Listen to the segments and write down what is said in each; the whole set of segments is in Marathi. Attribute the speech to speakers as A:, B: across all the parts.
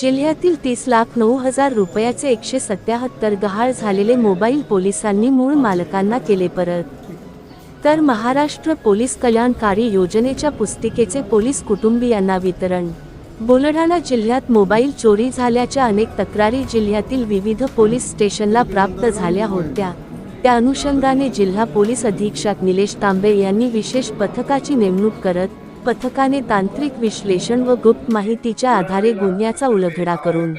A: जिल्ह्यातील तीस लाख नऊ हजार रुपयाचे एकशे सत्याहत्तर गहाळ झालेले मोबाईल पोलिसांनी मूळ मालकांना केले परत. तर महाराष्ट्र पोलीस कल्याणकारी योजनेच्या पुस्तिकेचे पोलीस कुटुंबियांना वितरण. बुलढाणा जिल्ह्यात मोबाईल चोरी झाल्याच्या अनेक तक्रारी जिल्ह्यातील विविध पोलीस स्टेशनला प्राप्त झाल्या होत्या. त्या अनुषंगाने जिल्हा पोलीस अधीक्षक निलेश तांबे यांनी विशेष पथकाची नेमणूक करत पथकाने तांत्रिक विश्लेषण व गुप्त माहितीच्या आधारे गुन्ह्याचा उलगडा करून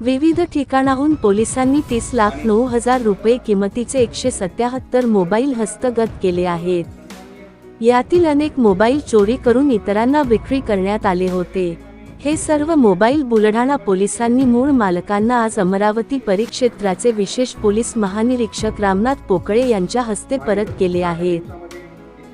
A: विविध ठिकाणाहून पोलिसांनी तीस लाख नऊ हजार रुपये किमतीचे एकशे सत्याहत्तर मोबाईल हस्तगत केले आहेत. यातील अनेक मोबाईल चोरी करून इतरांना विक्री करण्यात आले होते. हे सर्व मोबाईल बुलढाणा पोलिसांनी मूळ मालकांना आज अमरावती परिक्षेत्राचे विशेष पोलीस महानिरीक्षक रामनाथ पोकळे यांच्या हस्ते परत केले आहेत.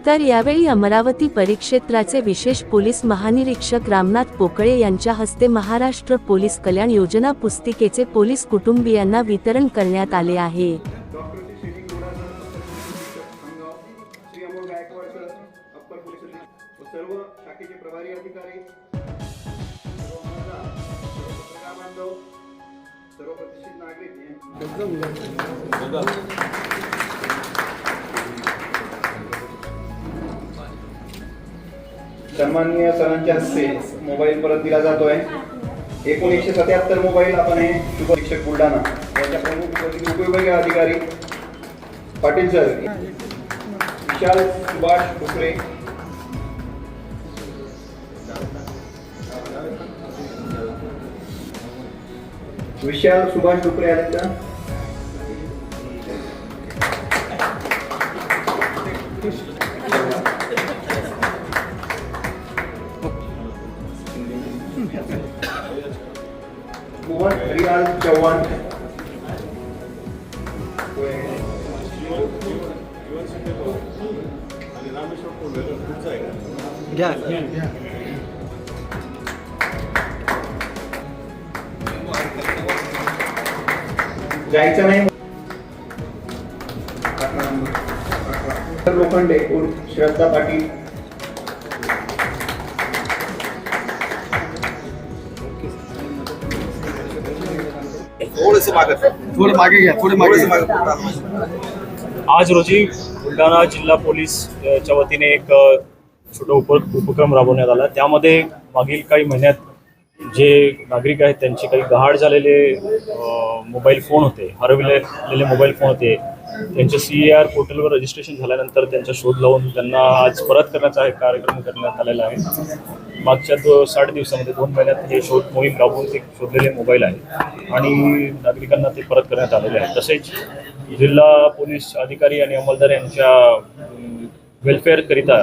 A: तर यावेळी अमरावती परिक्षेत्राचे विशेष पोलीस महानिरीक्षक रामनाथ पोकळे यांच्या हस्ते महाराष्ट्र पोलीस कल्याण योजना पुस्तिकेचे पोलीस कुटुंबियांना वितरण करण्यात आले आहे.
B: श्री सन्माननीय सरांच्या हस्ते मोबाईल परत दिला जातोय. एकोणीसशे सत्याहत्तर मोबाईल आपण हे उपशिक्षक बुलढाणा याच्या प्रमुख उपयोगी अधिकारी पाटील सर विशाल सुभाष ठोकरे विशाल सुभाष डुकरे आहेत का? मोहन हरिलाल चव्हाण.
C: घ्या.
B: जायचं नाही. लोखंडे उर्फ श्रद्धा पाटील.
D: थोडेसे मागे
C: थोडं मागे घ्या थोडे मागे
E: आज रोजी बुलढाणा जिल्हा पोलीस अ, च्या वतीने एक छोटा उप उपक्रम राबवण्यात आला. त्यामध्ये मागील काही महिन्यात जे नागरिक आहेत त्यांचे काही गहाड झालेले मोबाईल फोन होते हरविलेले मोबाईल फोन होते त्यांचे सी ए आर पोर्टलवर रजिस्ट्रेशन झाल्यानंतर त्यांचा शोध लावून त्यांना आज परत करण्याचा एक कार्यक्रम करण्यात आलेला आहे. मागच्या दो साठ दिवसामध्ये दोन महिन्यात हे शोध मोहीम राबवून ते शोधलेले मोबाईल आहे. आणि नागरिकांना ते परत करण्यात आलेले आहे. तसेच जिल्हा पोलीस अधिकारी आणि अंमलदार यांच्या वेलफेअरकरिता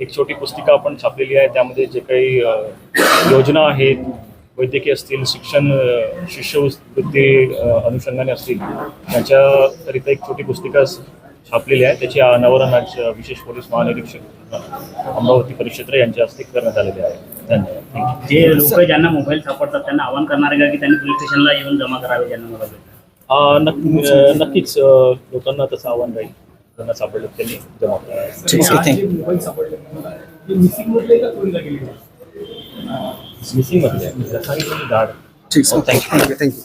E: एक छोटी पुस्तिका आपण छापलेली आहे. त्यामध्ये जे काही योजना आहेत वैद्यकीय असतील शिक्षण शिष्यवृत्ती अनुषंगाने असतील त्याच्याकरिता एक छोटी पुस्तिका छापलेली आहे. त्याची अनावरण आज विशेष पोलीस महानिरीक्षक अमरावती परिक्षेत्र यांच्या हस्ते करण्यात आलेले आहे. धन्यवाद.
F: जे लोक ज्यांना मोबाईल सापडतात त्यांना आवाहन करणार आहे का की त्यांनी पोलीस स्टेशनला येऊन जमा करावे ज्यांना मोबाईल
E: नक्कीच लोकांना तसं आव्हान राहील. त्यांना सापडलं त्यांनी जमा करावं. मिसिंग मधले
C: थँक्यू थँक्यू